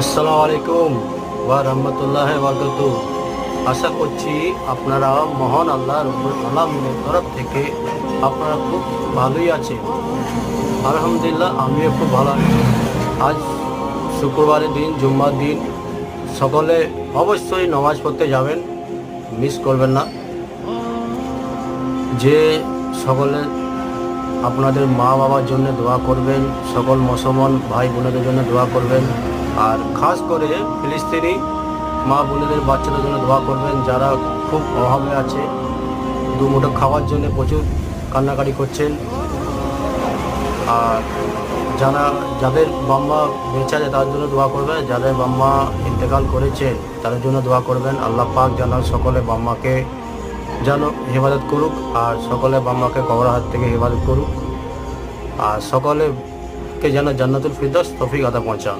আসসালামু আলাইকুম ওয়া রহমতুল্লাহ বরকত আশা করছি আপনারা মহান আল্লাহ রব্বুল আলমিনের তরফ থেকে আপনারা খুব ভালোই আছেন। আলহামদুলিল্লাহ, আমিও খুব ভালো আছি। আজ শুক্রবারের দিন, জুম্মার দিন, সকলে অবশ্যই নামাজ পড়তে যাবেন, মিস করবেন না। যে সকলে আপনাদের মা বাবার জন্য দোয়া করবেন, সকল মুসলমান ভাই বোনেদের জন্য দোয়া করবেন আর খাস করে ফিলিস্তিনি মা বোনেদের বাচ্চাদের জন্য দোয়া করবেন, যারা খুব অভাবে আছে, দু মুঠো খাওয়ার জন্য প্রচুর কান্নাকাটি করছেন। আর যারা, যাদের বাম্মা বেঁচে আছে তার জন্য দোয়া করবেন, যাদের বাম্মা ইন্তেকাল করেছে, তাদের জন্য দোয়া করবেন। আল্লাহ পাক যেন সকলে বাম্মাকে যেন হেফাজত করুক, আর সকলে বাম্মাকে কবর হাত থেকে হেফাজত করুক। আর সকলেকে যেন জান্নাতুল ফিরদৌস তফিক আদা পৌঁছান।